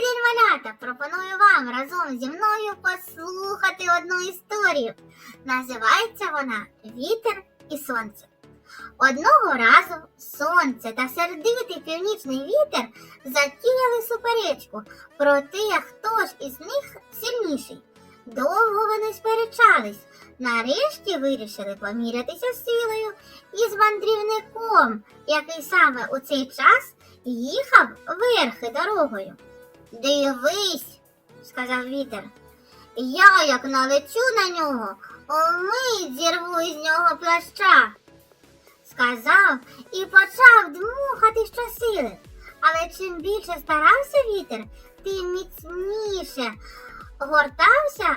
день, малята! Пропоную вам разом зі мною послухати одну історію. Називається вона Вітер і сонце. Одного разу сонце та сердитий північний вітер затіяли суперечку про те, хто ж із них сильніший. Довго вони сперечались. Нарешті вирішили помірятися силою із мандрівником, який саме у цей час їхав верхи дорогою. Дивись, сказав вітер. Я як налечу на нього, умить зірву із нього плаща. Сказав і почав дмухати щосили. Але чим більше старався вітер, тим міцніше гортався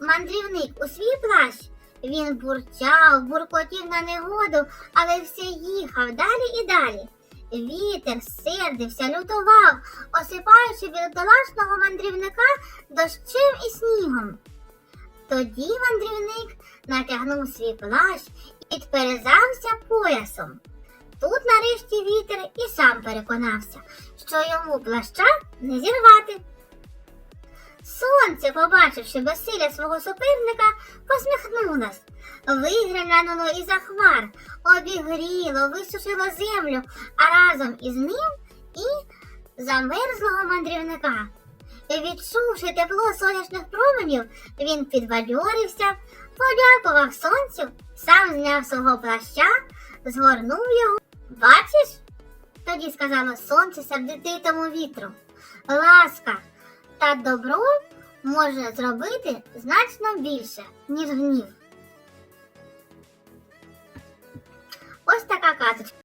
мандрівник у свій плащ. Він бурчав, буркотів на негоду, але все їхав далі і далі. Вітер сердився, лютував, осипаючи бідолашного мандрівника дощем і снігом. Тоді мандрівник натягнув свій плащ і підперезався поясом. Тут нарешті вітер і сам переконався, що йому плаща не зірвати. Сонце, побачивши безсилля свого суперника, посміхнулось, виглянуло із-за хмар, обігріло, висушило землю, а разом із ним і замерзлого мандрівника. Відчувши тепло сонячних променів, він підбадьорився, подякував сонцю, сам зняв свого плаща, згорнув його. Бачиш? Тоді сказало сонце сердитому вітру. Ласка та добро може зробити значно більше, ніж гнів. Ось така казочка.